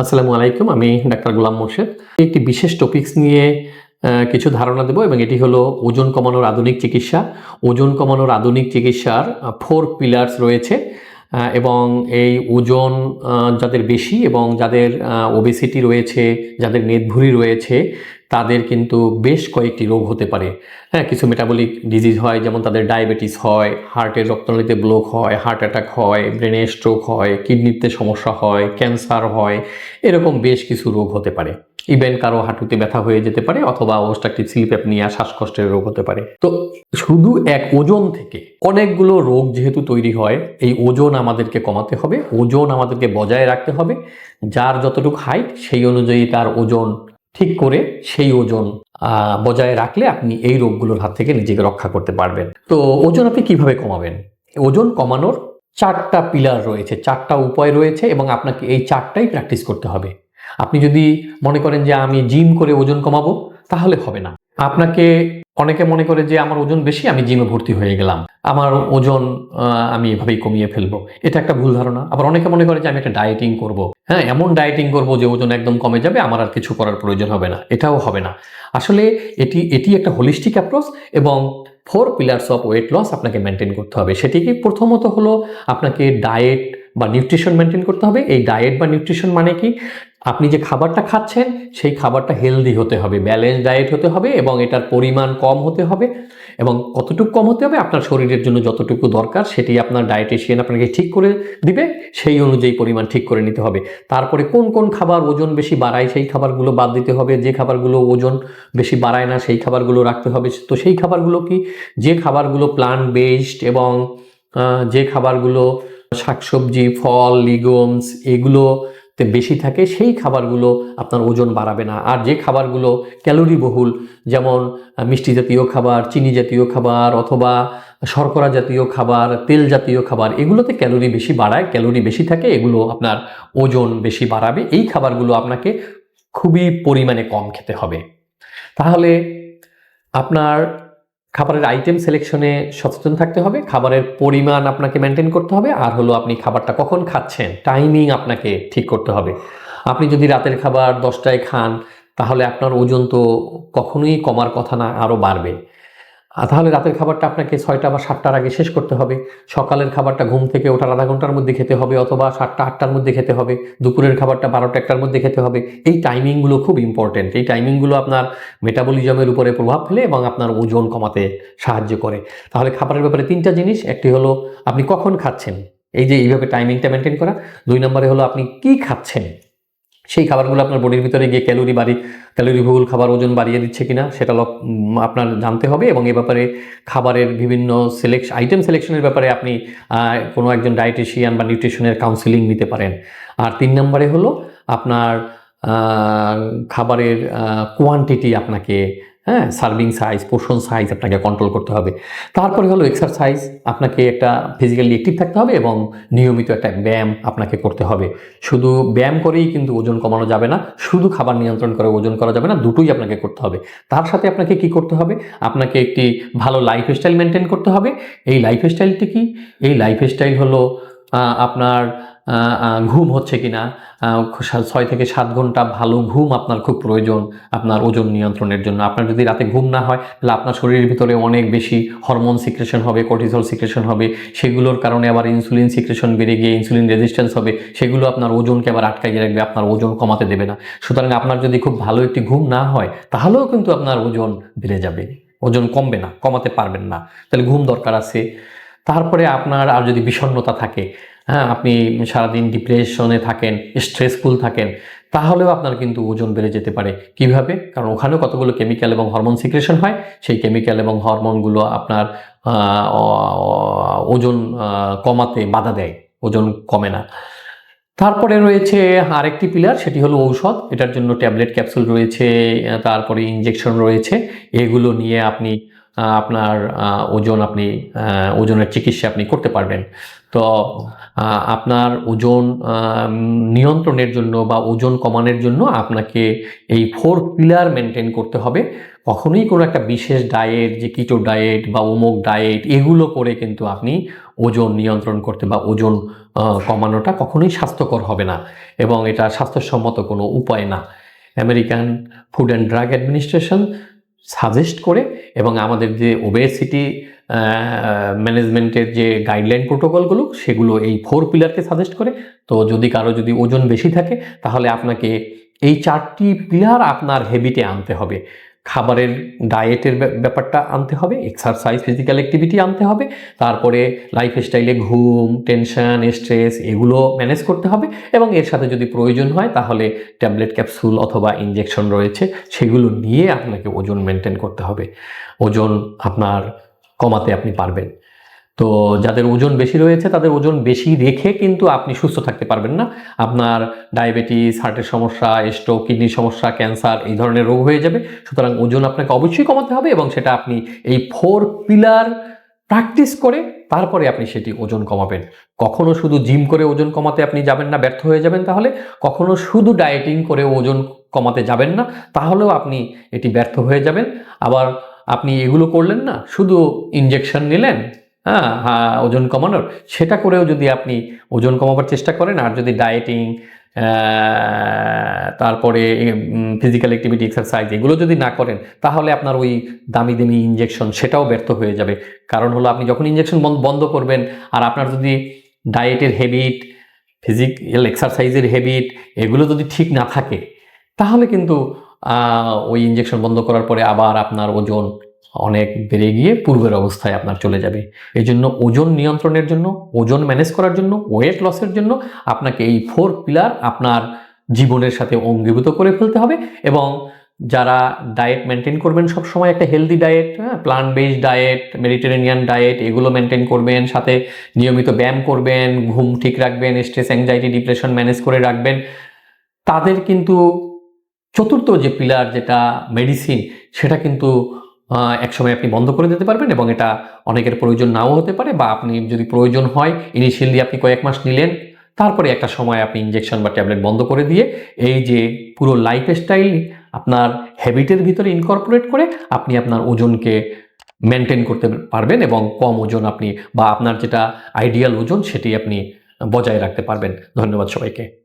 আসসালামু আলাইকুম, আমি ডাক্তার গোলাম মোর্শেদ। একটি বিশেষ টপিকস নিয়ে কিছু ধারণা দেব এবং এটি হলো ওজন কমানোর আধুনিক চিকিৎসা। ওজন কমানোর আধুনিক চিকিৎসার ফোর পিলার্স রয়েছে। এবং এই ওজন যাদের বেশি এবং যাদের ওবেসিটি রয়েছে, যাদের মেদভুরি রয়েছে, তাদের কিন্তু বেশ কয়েকটি রোগ হতে পারে। হ্যাঁ কিছু মেটাবলিক ডিজিজ হয়, যেমন তাদের ডায়াবেটিস হয় হার্টের রক্তনালীতে ব্লক হয় হার্ট অ্যাটাক হয় ব্রেনে স্ট্রোক হয় কিডনিতে সমস্যা হয় ক্যান্সার হয়, এরকম বেশ কিছু রোগ হতে পারে। ইভেন কারও হাঁটুতে ব্যথা হয়ে যেতে পারে অথবা অবস্ট্রাকটিভ স্লিপ অ্যাপনিয়া শ্বাসকষ্টের রোগ হতে পারে। তো শুধু এক ওজন থেকে অনেকগুলো রোগ যেহেতু তৈরি হয়, এই ওজন আমাদেরকে কমাতে হবে, ওজন আমাদেরকে বজায় রাখতে হবে। যার যতটুকু হাইট সেই অনুযায়ী তার ওজন ঠিক করে সেই ওজন বজায় রাখলে আপনি এই রোগগুলোর হাত থেকে নিজেকে রক্ষা করতে পারবেন। তো ওজন আপনি কীভাবে কমাবেন? ওজন কমানোর চারটা পিলার রয়েছে, চারটা উপায় রয়েছে এবং আপনাকে এই চারটাই প্র্যাকটিস করতে হবে। আপনি যদি মনে করেন যে আমি জিম করে ওজন কমাবো, তাহলে হবে না। আপনাকে অনেকে মনে করে যে আমার ওজন বেশি, আমি জিমে ভর্তি হয়ে গেলাম। আমার ওজন আমি এভাবেই কমিয়ে ফেলব। এটা একটা ভুল ধারণা। আবার অনেকে মনে করে যে আমি একটা ডায়েটিং করব। হ্যাঁ এমন ডায়েটিং করব যে ওজন একদম কমে যাবে, আমার আর কিছু করার প্রয়োজন হবে না। এটাও হবে না। আসলে এটি এটি একটা হোলিস্টিক অ্যাপ্রোচ এবং four pillars of weight loss আপনাকে মেনটেন করতে হবে। সেটি কি প্রথমত হলো আপনাকে ডায়েট বা নিউট্রিশন মেনটেন করতে হবে। এই ডায়েট বা নিউট্রিশন মানে কি? আপনি যে খাবারটা খাচ্ছেন, সেই খাবারটা হেলদি হতে হবে ব্যালেন্স ডায়েট হতে হবে এবং এটার পরিমাণ কম হতে হবে এবং কতটুকু কম হতে হবে আপনার শরীরের জন্য যতটুকু দরকার সেটি আপনার ডায়েটিশিয়ান আপনাকে ঠিক করে দিবে, সেই অনুযায়ী পরিমাণ ঠিক করে নিতে হবে। তারপরে কোন কোন খাবার ওজন বেশি বাড়ায়, সেই খাবারগুলো বাদ দিতে হবে, যে খাবারগুলো ওজন বেশি বাড়ায় না, সেই খাবারগুলো রাখতে হবে। তো সেই খাবারগুলো কি? যে খাবারগুলো প্লান্ট বেসড এবং যে খাবারগুলো শাকসবজি, ফল লিগমস এগুলোতে বেশি থাকে, সেই খাবারগুলো আপনার ওজন বাড়াবে না। আর যে খাবারগুলো ক্যালোরি বহুল, যেমন মিষ্টি জাতীয় খাবার, চিনি জাতীয় খাবার, অথবা শর্করা জাতীয় খাবার, তেল জাতীয় খাবার, এগুলোতে ক্যালোরি বেশি বাড়ায়, ক্যালোরি বেশি থাকে, এগুলো আপনার ওজন বেশি বাড়াবে। এই খাবারগুলো আপনাকে খুবই পরিমাণে কম খেতে হবে। তাহলে আপনার খাবারের আইটেম সিলেকশনে সচেতন থাকতে হবে, খাবারের পরিমাণ আপনাকে মেনটেন করতে হবে, আর হলো আপনি খাবারটা কখন খাচ্ছেন টাইমিং আপনাকে ঠিক করতে হবে। আপনি যদি রাতের খাবার দশটায় খান, তাহলে আপনার ওজন তো কখনোই কমার কথা না, আরও বাড়বে। তাহলে রাতের খাবারটা আপনাকে ছয়টা বা সাতটার আগে শেষ করতে হবে। সকালের খাবারটা ঘুম থেকে ওঠার আধা ঘণ্টার মধ্যে খেতে হবে অথবা সাতটা, আটটার মধ্যে খেতে হবে। দুপুরের খাবারটা বারোটা, একটার মধ্যে খেতে হবে। এই টাইমিংগুলো খুব ইম্পর্টেন্ট এই টাইমিংগুলো আপনার মেটাবলিজমের উপরে প্রভাব ফেলে এবং আপনার ওজন কমাতে সাহায্য করে। তাহলে খাবারের ব্যাপারে তিনটা জিনিস। একটি হলো, আপনি কখন খাচ্ছেন? এই যে এইভাবে টাইমিংটা মেনটেন করা। দুই নম্বরে হলো, আপনি কি খাচ্ছেন? সেই খাবারগুলো আপনার বডির ভিতরে গিয়ে ক্যালোরি বাড়ি, ক্যালোরি ভুল খাবার ওজন বাড়িয়ে দিচ্ছে কিনা সেটা আপনার জানতে হবে এবং এ ব্যাপারে খাবারের বিভিন্ন সিলেকশন আইটেম সিলেকশনের ব্যাপারে আপনি কোনো একজন ডায়েটিশিয়ান বা নিউট্রিশনের কাউন্সিলিং নিতে পারেন। আর তিন নম্বরে হলো আপনার খাবারের কোয়ান্টিটি আপনাকে হ্যাঁ সার্ভিং সাইজ পোর্শন সাইজ আপনাকে কন্ট্রোল করতে হবে। তারপরে হলো এক্সারসাইজ আপনাকে একটা ফিজিক্যালি অ্যাক্টিভ থাকতে হবে এবং নিয়মিত একটা ব্যায়াম আপনাকে করতে হবে। শুধু ব্যায়াম করেই কিন্তু ওজন কমানো যাবে না, শুধু খাবার নিয়ন্ত্রণ করে ওজন করা যাবে না, দুটোই আপনাকে করতে হবে। তার সাথে আপনাকে কি করতে হবে? আপনাকে একটি ভালো লাইফস্টাইল মেনটেন করতে হবে। এই লাইফস্টাইলটি কি? এই লাইফস্টাইল হলো আপনার ঘুম হচ্ছে কিনা? ছয় থেকে সাত ঘণ্টা ভালো ঘুম আপনার খুব প্রয়োজন আপনার ওজন নিয়ন্ত্রণের জন্য। আপনার যদি রাতে ঘুম না হয়, তাহলে আপনার শরীরের ভিতরে অনেক বেশি হরমোন সিক্রেশন হবে, কর্টিসল সিক্রেশন হবে। সেগুলোর কারণে আবার ইনসুলিন সিক্রেশন বেড়ে গিয়ে ইনসুলিন রেজিস্ট্যান্স হবে। সেগুলো আপনার ওজনকে আবার আটকাইয়ে রাখবে, আপনার ওজন কমাতে দেবে না। সুতরাং আপনার যদি খুব ভালো একটি ঘুম না হয়, তাহলেও কিন্তু আপনার ওজন বেড়ে যাবে। ওজন কমবে না, কমাতে পারবেন না। তাহলে ঘুম দরকার আছে। তারপরে আপনার আর যদি বিষণ্ণতা থাকে হ্যাঁ আপনি সারাদিন ডিপ্রেশনে থাকেন স্ট্রেসফুল থাকেন, তাহলেও আপনার কিন্তু ওজন বেড়ে যেতে পারে। কীভাবে? কারণ ওখানেও কতগুলো কেমিক্যাল এবং হরমোন সিক্রেশন হয়, সেই কেমিক্যাল এবং হরমোনগুলো আপনার ওজন কমাতে বাধা দেয়, ওজন কমে না। তারপরে রয়েছে আরেকটি পিলার সেটি হলো ঔষধ। এটার জন্য ট্যাবলেট ক্যাপসুল রয়েছে, তারপরে ইঞ্জেকশন রয়েছে। এগুলো নিয়ে আপনি আপনার ওজন আপনি ওজনের চিকিৎসা আপনি করতে পারবেন। তো আপনার ওজন নিয়ন্ত্রণের জন্য বা ওজন কমানোর জন্য আপনাকে এই ফোর পিলার মেনটেন করতে হবে। কখনোই কোনো একটা বিশেষ ডায়েট যে কিটো ডায়েট বা অমুক ডায়েট এগুলো করে কিন্তু আপনি ওজন নিয়ন্ত্রণ করতে বা ওজন কমানোটা কখনোই স্বাস্থ্যকর হবে না এবং এটা স্বাস্থ্যসম্মত কোনো উপায় না। American food and drug administration suggest করে এবং আমাদের যে ওবেসিটি ম্যানেজমেন্টের যে গাইডলাইন প্রোটোকলগুলো সেগুলো এই ফোর পিলারকে সাজেস্ট করে। তো যদি কারও যদি ওজন বেশি থাকে, তাহলে আপনাকে এই চারটি পিলার আপনার হেবিটে আনতে হবে। খাবারের ডায়েটের ব্যাপারটা আনতে হবে এক্সারসাইজ ফিজিক্যাল অ্যাক্টিভিটি আনতে হবে, তারপরে লাইফ স্টাইলে ঘুম টেনশন স্ট্রেস এগুলো ম্যানেজ করতে হবে এবং এর সাথে যদি প্রয়োজন হয় তাহলে ট্যাবলেট ক্যাপসুল অথবা ইঞ্জেকশন রয়েছে, সেগুলো নিয়ে আপনাকে ওজন মেনটেন করতে হবে। ওজন আপনার কমাতে আপনি পারবেন। তো যাদের ওজন বেশি রয়েছে, তাদের ওজন বেশি রেখে কিন্তু আপনি সুস্থ থাকতে পারবেন না। আপনার ডায়াবেটিস, হার্টের সমস্যা স্ট্রোক কিডনির সমস্যা ক্যান্সার এই ধরনের রোগ হয়ে যাবে। সুতরাং ওজন আপনাকে অবশ্যই কমাতে হবে এবং সেটা আপনি এই ফোর পিলার প্র্যাকটিস করে তারপরে আপনি সেটি ওজন কমাবেন। কখনো শুধু জিম করে ওজন কমাতে আপনি যাবেন না, ব্যর্থ হয়ে যাবেন তাহলে। কখনো শুধু ডায়েটিং করে ওজন কমাতে যাবেন না, তাহলেও আপনি এটি ব্যর্থ হয়ে যাবেন। আবার আপনি এগুলো করলেন না, শুধু ইনজেকশন নিলেন হ্যাঁ ওজন কমানোর। সেটা করেও যদি আপনি ওজন কমাবার চেষ্টা করেন, আর যদি ডায়েটিং তারপরে ফিজিক্যাল অ্যাক্টিভিটি এক্সারসাইজ এগুলো যদি না করেন, তাহলে আপনার ওই দামি দামি ইঞ্জেকশন সেটাও ব্যর্থ হয়ে যাবে। কারণ হলো আপনি যখন ইনজেকশন বন্ধ করবেন, আর আপনার যদি ডায়েটের হেবিট ফিজিক্যাল এক্সারসাইজের হেবিট এগুলো যদি ঠিক না থাকে, তাহলে কিন্তু ওই ইঞ্জেকশন বন্ধ করার পরে আবার আপনার ওজন অনেক বেড়ে গিয়ে পূর্বের অবস্থায় আপনার চলে যাবে। এই জন্য ওজন নিয়ন্ত্রণের জন্য, ওজন ম্যানেজ করার জন্য ওয়েট লসের জন্য আপনাকে এই ফোর পিলার আপনার জীবনের সাথে অঙ্গীভূত করে ফেলতে হবে এবং যারা ডায়েট মেনটেন করবেন সব সময় একটা হেলদি ডায়েট হ্যাঁ plant based diet Mediterranean diet এগুলো মেনটেন করবেন, সাথে নিয়মিত ব্যায়াম করবেন, ঘুম ঠিক রাখবেন স্ট্রেস অ্যাংজাইটি ডিপ্রেশন ম্যানেজ করে রাখবেন। তাদের কিন্তু চতুর্থ যে পিলার যেটা মেডিসিন সেটা কিন্তু একসময় আপনি বন্ধ করে দিতে পারবেন এবং এটা অনেকের প্রয়োজন নাও হতে পারে বা আপনি যদি প্রয়োজন হয় ইনিশিয়ালি আপনি কয়েক মাস নিলেন, তারপরে একটা সময় আপনি ইনজেকশন বা ট্যাবলেট বন্ধ করে দিয়ে এই যে পুরো লাইফস্টাইল আপনার হ্যাবিটের ভিতরে ইনকর্পোরেট করে আপনি আপনার ওজনকে মেনটেন করতে পারবেন এবং কম ওজন আপনি বা আপনার যেটা আইডিয়াল ওজন সেটি আপনি বজায় রাখতে পারবেন। ধন্যবাদ সবাইকে।